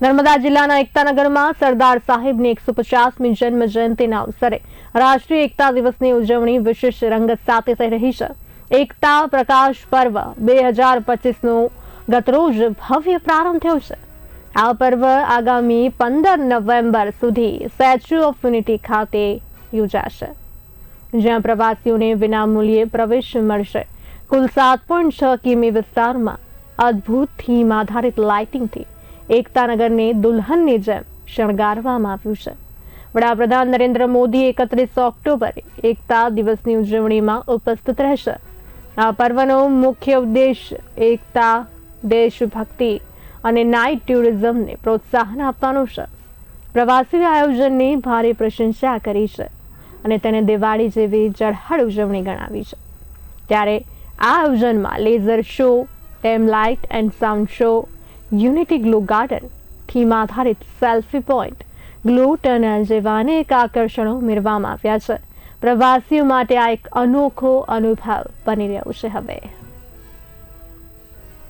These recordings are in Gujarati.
નર્મદા જિલ્લાના એકતાનગરમાં સરદાર સાહેબની એકસો પચાસમી જન્મ જયંતિના અવસરે રાષ્ટ્રીય એકતા દિવસની ઉજવણી વિશેષ રંગત સાથે થઈ રહી છે. એકતા પ્રકાશ પર્વ બે હજાર પચીસનો ગતરોજ ભવ્ય પ્રારંભ થયો છે. આ પર્વ આગામી પંદર નવેમ્બર સુધી સ્ટેચ્યુ ઓફ યુનિટી ખાતે યોજાશે. જ્યાં પ્રવાસીઓને વિનામૂલ્યે પ્રવેશ મળશે. કુલ સાત પોઈન્ટ છ કિમી વિસ્તારમાં અદ્ભુત થીમ આધારિત લાઇટિંગથી એકતાનગરને દુલ્હનની જેમ શણગારવામાં આવ્યું છે. વડાપ્રધાન નરેન્દ્ર મોદી એકત્રીસ ઓક્ટોબરે એકતા દિવસની ઉજવણીમાં ઉપસ્થિત રહેશે. આ પર્વનો મુખ્ય ઉદ્દેશ એકતા, દેશભક્તિ અને નાઇટ ટુરિઝમને પ્રોત્સાહન આપવાનો છે. પ્રવાસી આયોજનની ભારે પ્રશંસા કરી છે અને તેને દિવાળી જેવી ચઢાળ ઉજવણી ગણાવી છે. ત્યારે આ આયોજનમાં laser show, ટેમ light and sound show unity glow garden theme આધારિત સેલ્ફી પોઈન્ટ ગ્લો ટનલ જેવા અનેક આકર્ષણો ઉમેરવામાં આવ્યા છે. પ્રવાસીઓ માટે આ એક અનોખો અનુભવ બની રહ્યો છે હવે.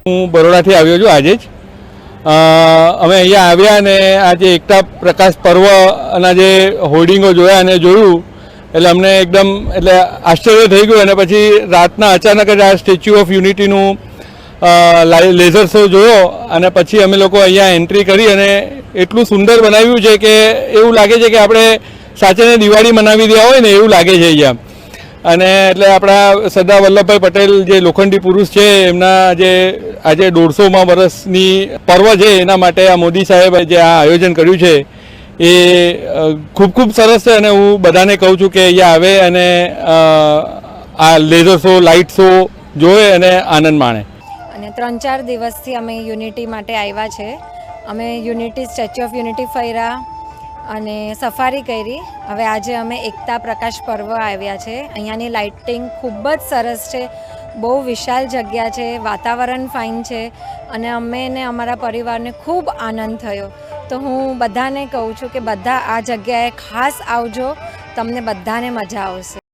હું બરોડાથી આવ્યો છું આજે જ. અમે અહીંયા આવ્યા અને આજે એકતા પ્રકાશ પર્વના જે હોર્ડિંગો જોયા અને જોયું, એટલે અમને એકદમ, એટલે આશ્ચર્ય થઈ ગયું અને પછી રાતના અચાનક જ આ સ્ટેચ્યુ ઓફ યુનિટીનું લેઝર શો જોયો અને પછી અમે લોકો અહીંયા એન્ટ્રી કરી અને એટલું સુંદર બનાવ્યું છે કે એવું લાગે છે કે આપણે સાચેને દિવાળી મનાવી રહ્યા હોય ને એવું લાગે છે અહીંયા. અને એટલે આપણા સરદાર વલ્લભભાઈ પટેલ જે લોખંડી પુરુષ છે, એમના જે આજે દોઢસોમાં વર્ષની પર્વ છે, એના માટે આ મોદી સાહેબે જે આ આયોજન કર્યું છે, એ ખૂબ ખૂબ સરસ છે અને હું બધાને કહું છું કે અહીંયા આવે અને આ લેઝર શો લાઇટ શો જોવે અને આનંદ માણે. અને ત્રણ ચાર દિવસથી અમે યુનિટી માટે આવ્યા છે. અમે યુનિટી, સ્ટેચ્યુ ઓફ યુનિટી ફર્યા અને સફારી કરી. હવે આજે અમે એકતા પ્રકાશ પર્વ આવ્યા છે. અહીંયાની લાઇટિંગ ખૂબ જ સરસ છે. બહુ વિશાળ જગ્યા છે. વાતાવરણ ફાઇન છે અને અમે ને અમારા પરિવારને ખૂબ આનંદ થયો. તો હું બધાને કહું છું કે બધા આ જગ્યાએ ખાસ આવજો. તમને બધાને મજા આવશે.